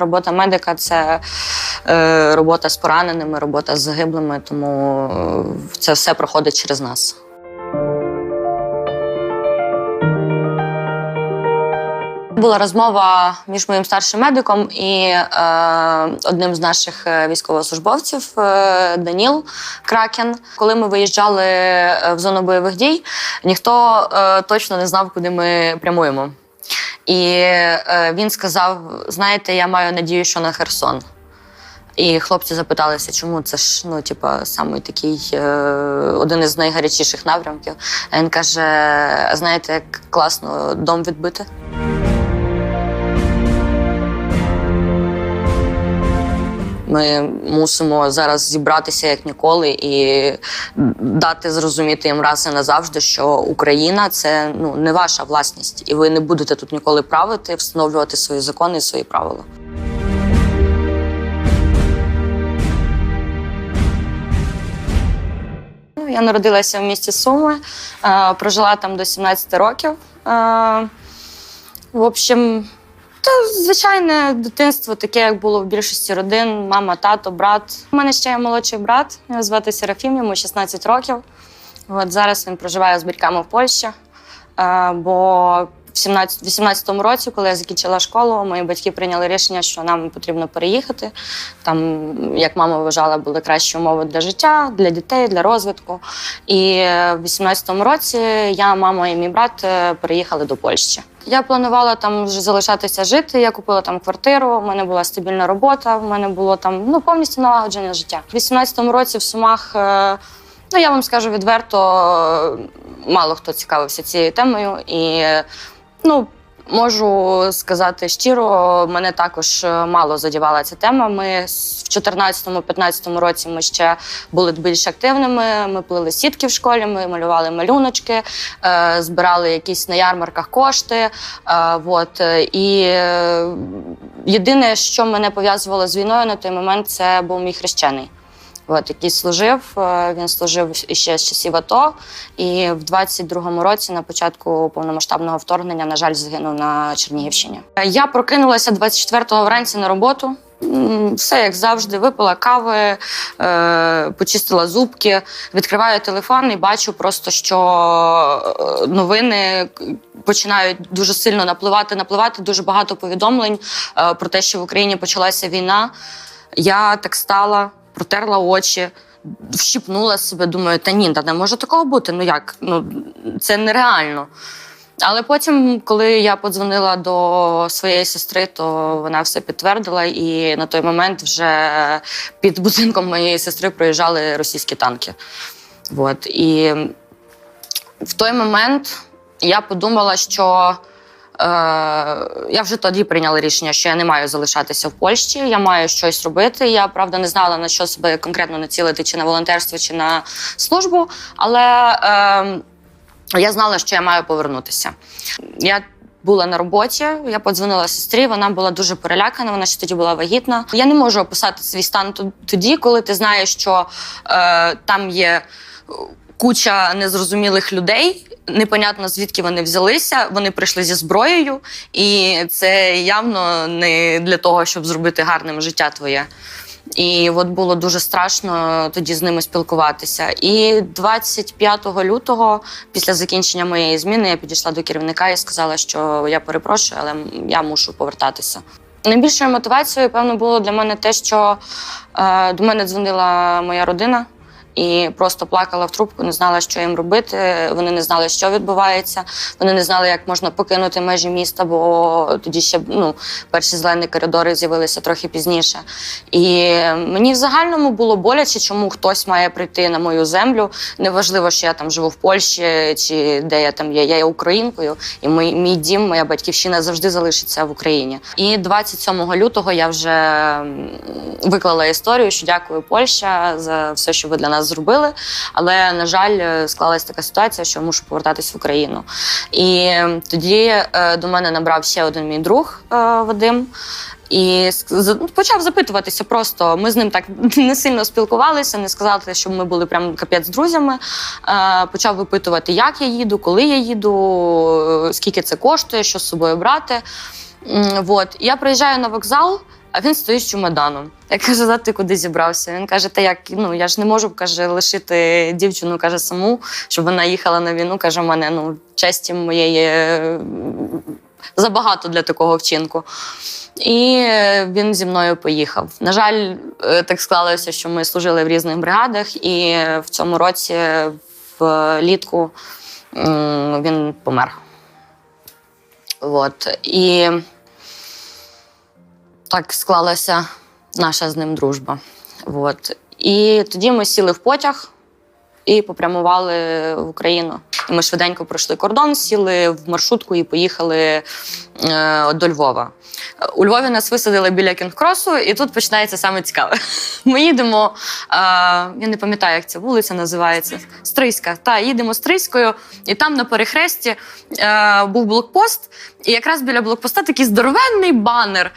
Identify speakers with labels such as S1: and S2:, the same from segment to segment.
S1: Робота медика це е, робота з пораненими, робота з загиблими, тому е, це все проходить через нас. Була розмова між моїм старшим медиком і е, одним з наших е, військовослужбовців е, Даніл Кракен. Коли ми виїжджали в зону бойових дій, ніхто е, точно не знав, куди ми прямуємо. І е, він сказав: знаєте, я маю надію, що на Херсон. І хлопці запиталися, чому це ж ну, типа, самий такий е, один із найгарячіших напрямків. Він каже: знаєте, як класно дом відбити. Ми мусимо зараз зібратися як ніколи і дати зрозуміти їм раз і назавжди, що Україна це ну не ваша власність, і ви не будете тут ніколи правити, встановлювати свої закони і свої правила. Ну, Я народилася в місті Суми, прожила там до 17 років. В общем, та звичайне дитинство, таке, як було в більшості родин: мама, тато, брат. У мене ще є молодший брат, його звати Серафім, йому 16 років. От зараз він проживає з батьками в Польщі. Е, Бо в 17 18-му році, коли я закінчила школу, мої батьки прийняли рішення, що нам потрібно переїхати. Там, як мама вважала, були кращі умови для життя, для дітей, для розвитку. І в 18-му році я, мама і мій брат е, переїхали до Польщі. Я планувала там вже залишатися жити. Я купила там квартиру. У мене була стабільна робота. У мене було там ну повністю налагоджене життя. В 18-му році в Сумах. е, Ну, я вам скажу відверто, мало хто цікавився цією темою, і ну. Можу сказати щиро, мене також е, мало задівала ця тема. Ми в 14-15 році ми ще були більш активними. Ми плели сітки в школі, ми малювали малюночки, е, збирали якісь на ярмарках кошти. Е, вот. е, І єдине, що мене пов'язувало з війною на той момент, це був мій хрещений. От, який служив. Е, Він служив ще з часів АТО. І в 22-му році, на початку повномасштабного вторгнення, на жаль, загинув на Чернігівщині. Е, Я прокинулася 24-го вранці на роботу. Все як завжди, випила кави, е, почистила зубки, відкриваю телефон і бачу просто, що новини починають дуже сильно напливати, напливати дуже багато повідомлень про те, що в Україні почалася війна. Я так стала, протерла очі, вщипнула себе, думаю, та ні, та не може такого бути. Ну як? Ну це нереально. Але потім, коли я подзвонила до своєї сестри, то вона все підтвердила, і на той момент вже під будинком моєї сестри проїжджали російські танки. От. І в той момент я подумала, що я вже тоді прийняла рішення, що я не маю залишатися в Польщі, я маю щось робити. Я правда не знала на що себе конкретно націлити, чи на волонтерство, чи на службу, але е, я знала, що я маю повернутися. Я була на роботі, я подзвонила сестрі, вона була дуже перелякана, вона ще тоді була вагітна. Я не можу описати свій стан тоді, коли ти знаєш, що е, там є куча незрозумілих людей. Непонятно звідки вони взялися. Вони прийшли зі зброєю, і це явно не для того, щоб зробити гарним життя твоє. І от було дуже страшно тоді з ними спілкуватися. І 25 лютого, після закінчення моєї зміни, я підійшла до керівника і сказала, що я перепрошую, але я мушу повертатися. Найбільшою мотивацією, певно, було для мене те, що е, до мене дзвонила моя родина. І просто плакала в трубку, не знала, що їм робити. Вони не знали, що відбувається. Вони не знали, як можна покинути межі міста, бо тоді ще ну, перші зелені коридори з'явилися трохи пізніше. І мені в загальному було боляче, чому хтось має прийти на мою землю. Неважливо, що я там живу в Польщі чи де я там є. Я є українкою, і мій, мій дім, моя батьківщина завжди залишиться в Україні. І 27 лютого я вже виклала історію, що дякую Польща за все, що ви для нас зробили. Але на жаль, е, склалась така ситуація, що я мушу повертатись в Україну. І тоді е, до мене набрав ще один мій друг е, Вадим. І почав запитуватися просто. Ми з ним так не сильно спілкувалися, не сказати, що ми були прям капець друзями. Е, почав випитувати, як я їду, коли я їду, скільки це коштує, що з собою брати. І Я приїжджаю на вокзал, а він стоїть з чемоданом. Я кажу, за ти куди зібрався? Він каже, та як ну я ж не можу каже, лишити дівчину каже, саму, щоб вона їхала на війну. Каже, в мене ну честі моєї е, забагато для такого вчинку. І е, він зі мною поїхав. На жаль, е, так склалося, що ми служили в різних бригадах, і в цьому році, влітку, він помер. От. І так склалася наша з ним дружба. От. І тоді ми сіли в потяг і попрямували в Україну. І ми швиденько пройшли кордон, сіли в маршрутку і поїхали е, до Львова. У Львові нас висадили біля кінгкросу, і тут починається саме цікаве. Ми їдемо, е, я не пам'ятаю, як ця вулиця називається. Стрийська. Та, їдемо Стрийською, і там на перехресті е, був блокпост, і якраз біля блокпоста такий здоровенний банер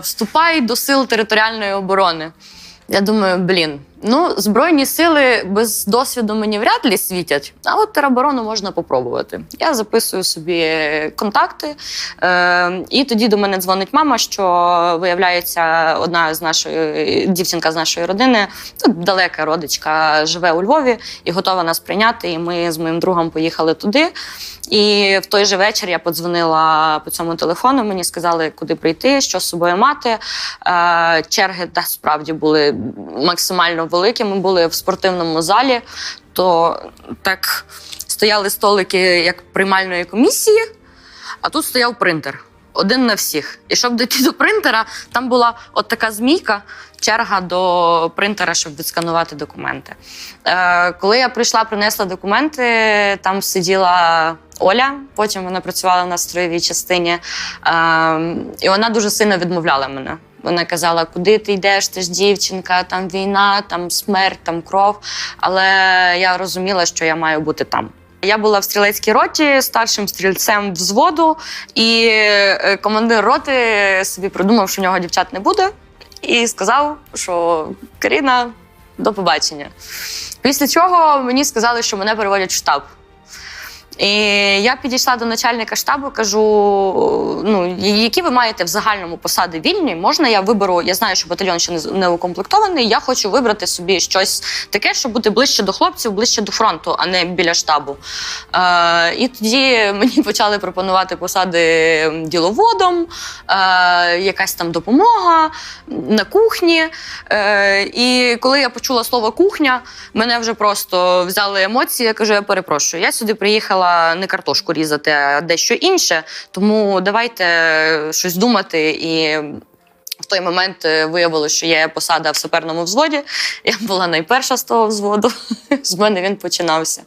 S1: Вступай до сил територіальної оборони. Я думаю, блін, ну збройні сили без досвіду мені вряд ли світять, а от тероборону можна попробувати. Я записую собі контакти, е, і тоді до мене дзвонить мама, що виявляється, одна з нашої дівчинка з нашої родини, ну, далека родичка, живе у Львові і готова нас прийняти. І ми з моїм другом поїхали туди. І в той же вечір я подзвонила по цьому телефону. Мені сказали, куди прийти, що з собою мати. Е, черги та справді були максимально великі. Ми були в спортивному залі, то так стояли столики як приймальної комісії, а тут стояв принтер. Один на всіх. І щоб дійти до принтера, там була от така змійка, черга до принтера, щоб відсканувати документи. Е, коли я прийшла, принесла документи, там сиділа Оля, потім вона працювала в строєвій частині, е, і вона дуже сильно відмовляла мене. Вона казала, куди ти йдеш, ти ж дівчинка, там війна, там смерть, там кров. Але я розуміла, що я маю бути там. Я була в стрілецькій роті старшим стрільцем взводу, і е, командир роти собі придумав, що в нього дівчат не буде, і сказав, що Каріна, до побачення. Після чого мені сказали, що мене переводять в штаб. І я підійшла до начальника штабу, кажу: ну, які ви маєте в загальному посади вільні? Можна я виберу? Я знаю, що батальйон ще не укомплектований. Я хочу вибрати собі щось таке, щоб бути ближче до хлопців, ближче до фронту, а не біля штабу. Е, і тоді мені почали пропонувати посади діловодом, е, якась там допомога на кухні. Е, і коли я почула слово кухня, мене вже просто взяли емоції. Я кажу, я перепрошую. Я сюди приїхала не картошку різати, а дещо інше. Тому давайте щось думати. І в той момент е, виявилося, що є посада в саперному взводі. Я була найперша з того взводу. З мене він починався.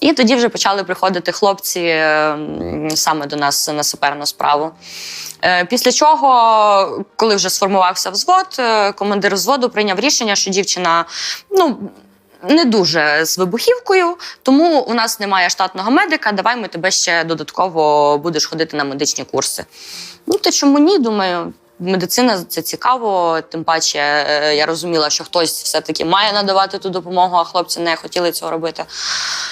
S1: І тоді вже почали приходити хлопці е, саме до нас на саперну справу. Е, Після чого, коли вже сформувався взвод, командир взводу прийняв рішення, що дівчина ну. Не дуже з вибухівкою, тому у нас немає штатного медика. Давай ми тебе ще додатково будеш ходити на медичні курси. Ну та чому ні? Думаю, медицина це цікаво. Тим паче е, я розуміла, що хтось все-таки має надавати ту допомогу, а хлопці не хотіли цього робити.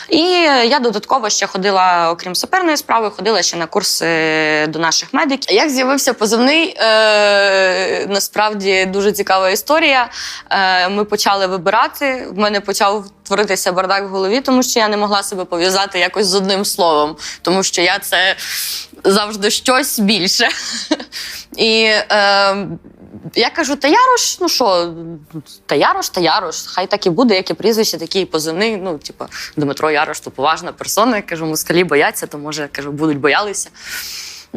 S1: І я додатково ще ходила, окрім саперної справи, ходила ще на курси до наших медиків. Як з'явився позивний, е, насправді дуже цікава історія. Е, ми почали вибирати. В мене почав творитися бардак в голові, тому що я не могла себе пов'язати якось з одним словом, тому що я це завжди щось більше. І е, я кажу, та Ярош, ну що, та Ярош, та Ярош, хай так і буде, як і прізвище, такий і позивний. Ну, типу, Дмитро Ярош то поважна персона. Я кажу, москалі бояться, то може кажу, будуть боялися.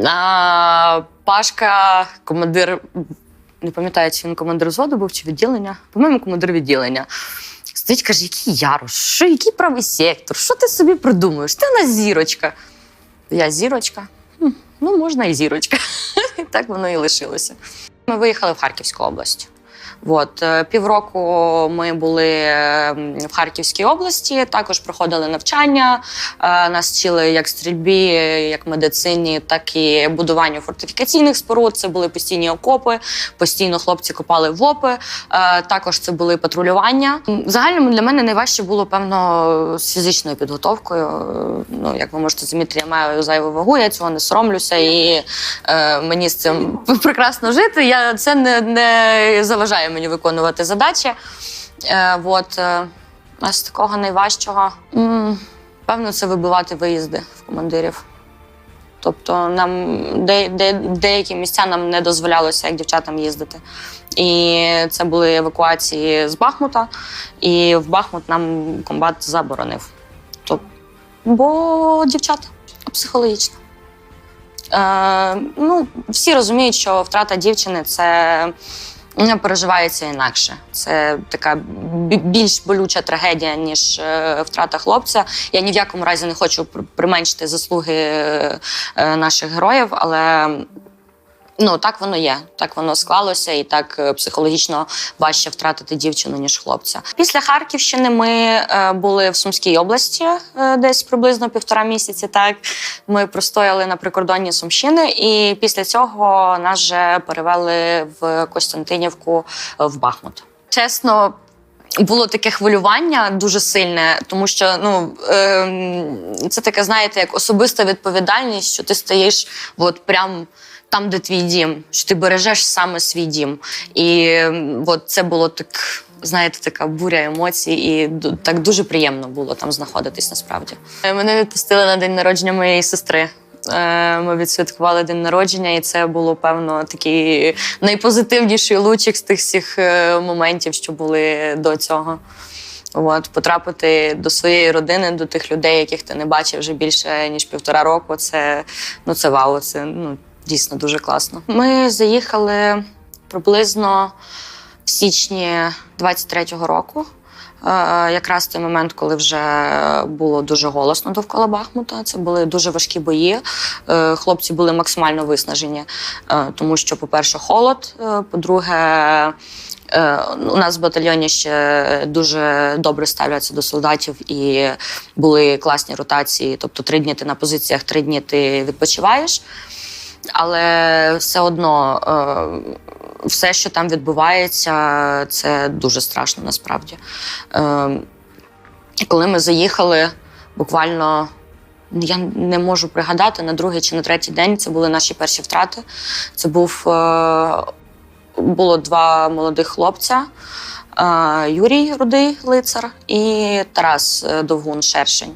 S1: А, Пашка, командир, не пам'ятаю, чи він командир взводу був, чи відділення. По-моєму, командир відділення. Стоїть, каже, який Ярош, що, який правий сектор? Що ти собі придумуєш? Ти у нас зірочка. Я зірочка. Ну, можна і зірочка. Так воно і лишилося. Ми виїхали в Харківську область. От е, півроку ми були е, в Харківській області, також проходили навчання. Е, Нас вчили як стрільбі, як медицині, так і будуванню фортифікаційних споруд. Це були постійні окопи, постійно хлопці копали опи. Е, Також це були патрулювання. Загальному для мене найважче було певно з фізичною підготовкою. Ну як ви можете замітити, я маю зайву вагу, я цього не соромлюся, і мені з цим прекрасно жити. Я це не, не заважає мені виконувати задачі. Е, от, е, з такого найважчого, м, певно, це вибивати виїзди в командирів. Тобто нам де, де, деякі місця нам не дозволялося як дівчатам їздити. І це були евакуації з Бахмута, і в Бахмут нам комбат заборонив. Тобто, бо дівчата психологічно. Е, ну, всі розуміють, що втрата дівчини це переживається інакше. Це така більш болюча трагедія, ніж е, втрата хлопця. Я ні в якому разі не хочу применшити заслуги е, наших героїв, але ну так воно є. Так воно склалося, і так е, психологічно важче втратити дівчину, ніж хлопця. Після Харківщини ми е, були в Сумській області е, десь приблизно півтора місяці. Так ми простояли на прикордонні Сумщини, і після цього нас вже перевели в Костянтинівку в Бахмут. Чесно. Було таке хвилювання дуже сильне, тому що ну ем, це таке, знаєте, як особиста відповідальність, що ти стоїш от прям там, де твій дім, що ти бережеш саме свій дім. І от це було так, знаєте, така буря емоцій, і так дуже приємно було там знаходитись насправді. Е, Мене відпустили на день народження моєї сестри. Е, Ми відсвяткували день народження, і це було певно такий найпозитивніший лучик з тих всіх е, моментів, що були до цього. От, потрапити до своєї родини, до тих людей, яких ти не бачив вже більше ніж півтора року. Це ну це вау, це ну дійсно дуже класно. Ми заїхали приблизно в січні 23-го року. Е, Якраз той момент, коли вже було дуже голосно довкола Бахмута. Це були дуже важкі бої. Е, Хлопці були максимально виснажені, е, тому що, по-перше, холод. По-друге, У нас в батальйоні ще дуже добре ставляться до солдатів і були класні ротації. Тобто три дні ти на позиціях, три дні ти відпочиваєш. Але все одно е, все, що там відбувається, це дуже страшно насправді. Е, Коли ми заїхали, буквально я не можу пригадати на другий чи на третій день. Це були наші перші втрати. Це був е, було два молодих хлопця: Юрій Рудий лицар і Тарас Довгун Шершень.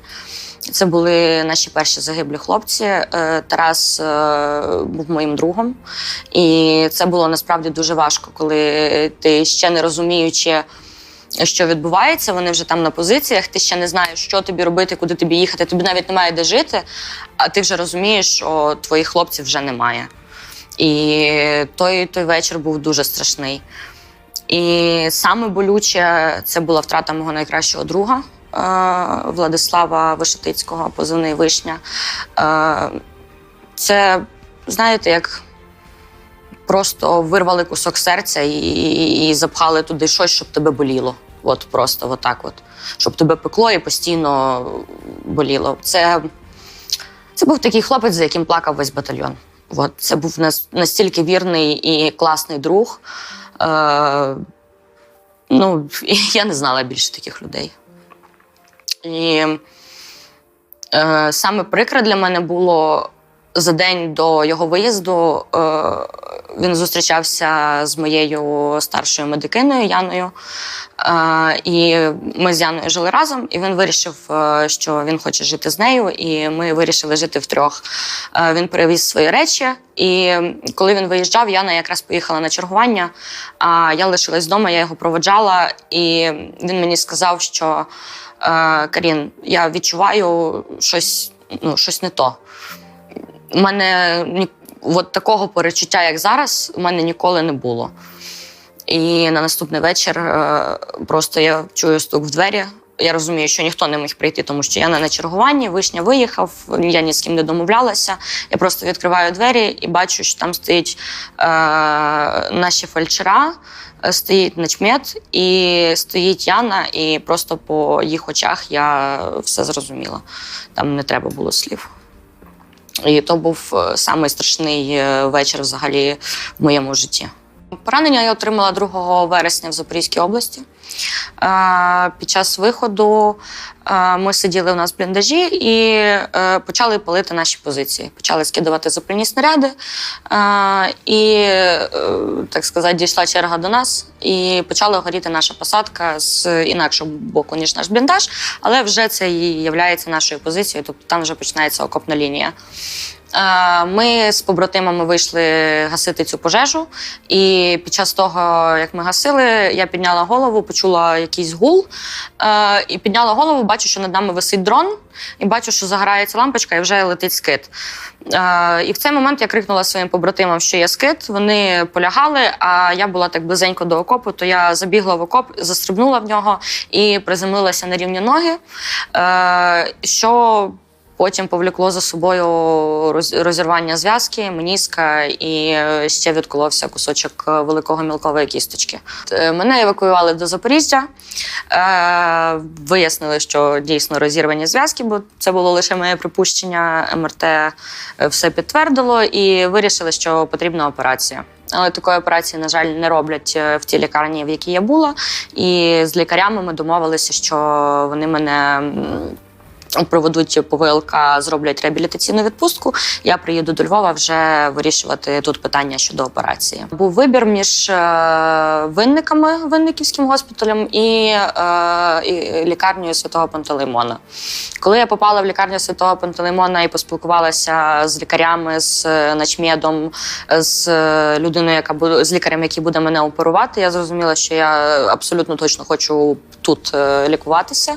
S1: Це були наші перші загиблі хлопці. Е, Тарас е, був моїм другом, і це було насправді дуже важко, коли ти ще не розуміючи. Що відбувається, вони вже там на позиціях, ти ще не знаєш, що тобі робити, куди тобі їхати. Тобі навіть немає де жити, а ти вже розумієш, що твоїх хлопців вже немає. І той, той вечір був дуже страшний. І саме болюче це була втрата мого найкращого друга Владислава Вишотицького, позивний Вишня. Це, знаєте, як просто вирвали кусок серця і, і, і запхали туди щось, щоб тебе боліло. От просто отак, от. щоб тебе пекло і постійно боліло. Це, це був такий хлопець, за яким плакав весь батальйон. От, це був настільки вірний і класний друг. Е, ну, я не знала більше таких людей. І е, саме прикре для мене було за день до його виїзду. Е, він зустрічався з моєю старшою медикиною Яною. Е, і ми з Яною жили разом, і він вирішив, е, що він хоче жити з нею, і ми вирішили жити втрьох. Е, Він перевіз свої речі, і коли він виїжджав, Яна якраз поїхала на чергування. А я лишилась вдома, я його проводжала, і він мені сказав, що Карін, я відчуваю щось, ну, щось не то. У мене ні, от такого перечуття, як зараз, у мене ніколи не було. І на наступний вечір е, просто я чую стук в двері. Я розумію, що ніхто не міг прийти, тому що я не на чергуванні, вишня виїхав, я ні з ким не домовлялася. Я просто відкриваю двері і бачу, що там стоїть е, наші фельдшера, е, стоїть начмет і стоїть Яна, і просто по їх очах я все зрозуміла. Там не треба було слів. І то був е, самий страшний е, вечір взагалі в моєму житті. Поранення я отримала 2 вересня в Запорізькій області. Е, Під час виходу е, ми сиділи у нас в бліндажі і е, почали палити наші позиції. Почали скидувати запальні снаряди. І, так сказати, дійшла черга до нас, і почала горіти наша посадка з інакшого боку, ніж наш бліндаж, але вже це і є нашою позицією, тобто там вже починається окопна лінія. Е, Ми з побратимами вийшли гасити цю пожежу, і під час того, як ми гасили, я підняла голову, почула якийсь гул. е, І підняла голову, бачу, що над нами висить дрон, і бачу, що загорається лампочка, і вже летить скид. Е, І в цей момент я крикнула своїм побратимам, що є скид. Вони полягали, а я була так близенько до окопу, то я забігла в окоп, застрибнула в нього і приземлилася на рівні ноги. Що Потім повлекло за собою розірвання зв'язки, меніска і е, ще відколовся кусочок е, великого мілкової кісточки. Е, Мене евакуювали до Запоріжжя. Вияснили, що дійсно розірвані зв'язки, бо це було лише моє припущення. МРТ все підтвердило і вирішили, що потрібна операція. Але такої операції, на жаль, не роблять в тій лікарні, в якій я була. І з лікарями ми домовилися, що вони мене. Проведуть по зроблять реабілітаційну відпустку. Я приїду до Львова вже вирішувати тут питання щодо операції. Був вибір між е, винниками, винниківським госпіталем і, е, і лікарнею святого Пантелеймона. Коли я попала в лікарню святого Пантелеймона і поспілкувалася з лікарями, з е, начмедом, з людиною, яка буде з лікарем, який буде мене оперувати, я зрозуміла, що я абсолютно точно хочу тут лікуватися.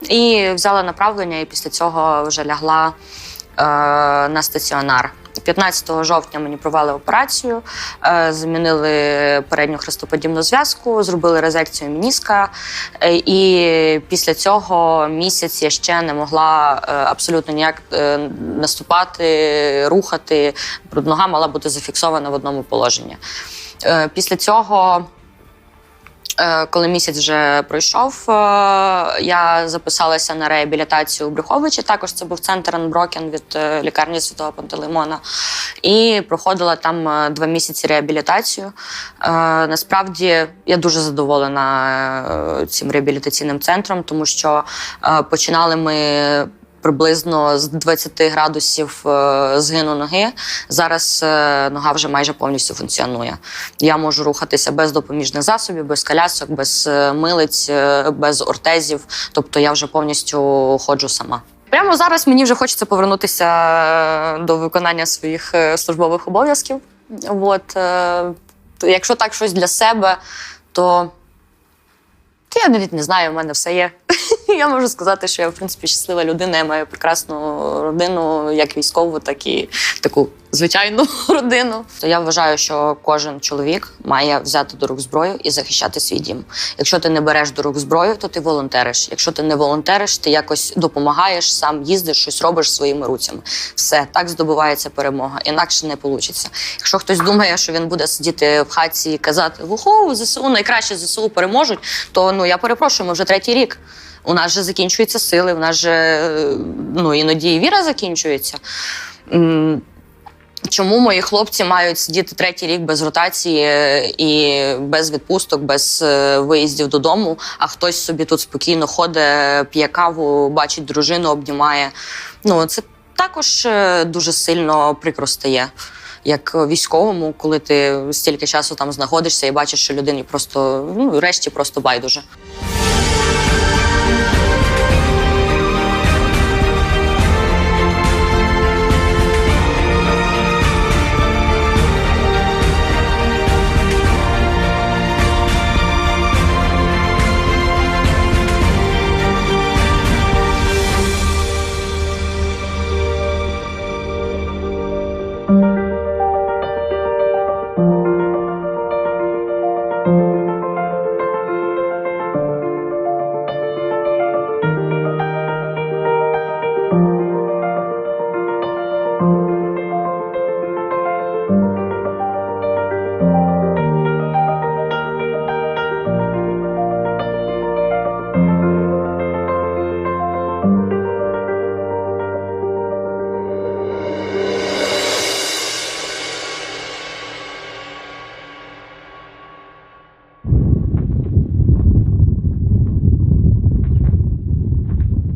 S1: І взяла направлення, і після цього вже лягла е, на стаціонар. 15 жовтня мені провели операцію, е, замінили передню хрестоподібну зв'язку, зробили резекцію мініска. Е, І після цього місяць я ще не могла е, абсолютно ніяк наступати, рухати. Нога мала бути зафіксована в одному положенні. Після цього Коли місяць вже пройшов, е, я записалася на реабілітацію у Брюховичі. Також це був центр Анброкен від е, лікарні Святого Пантелеймона. І проходила там е, два місяці реабілітацію. Е, Насправді я дуже задоволена е, цим реабілітаційним центром, тому що е, починали ми. Приблизно з 20 градусів е, згину ноги. Зараз е, нога вже майже повністю функціонує. Я можу рухатися без допоміжних засобів, без колясок, без е, милиць, без ортезів. Тобто я вже повністю ходжу сама. Прямо зараз мені вже хочеться повернутися до виконання своїх службових обов'язків. От, якщо так щось для себе, то я навіть не знаю, в мене все є. Я можу сказати, що я в принципі щаслива людина. Я маю прекрасну родину, як військову, так і таку звичайну родину. То я вважаю, що кожен чоловік має взяти до рук зброю і захищати свій дім. Якщо ти не береш до рук зброю, то ти волонтериш. Якщо ти не волонтериш, ти якось допомагаєш, сам їздиш, щось робиш своїми руцями. Все так здобувається перемога. Інакше не вийде. Якщо хтось думає, що він буде сидіти в хаті і казати Вухо, ЗСУ найкраще ЗСУ переможуть, то ну я перепрошую, ми вже третій рік. У нас же закінчуються сили, у нас же ну, іноді і віра закінчується. Чому мої хлопці мають сидіти третій рік без ротації е, і без відпусток, без е, виїздів додому, а хтось собі тут спокійно ходить, п'є каву, бачить дружину, обнімає. Ну це також е, дуже сильно прикро стає. Як військовому, коли ти стільки часу там знаходишся і бачиш, що людині просто ну решті просто байдуже. Thank you.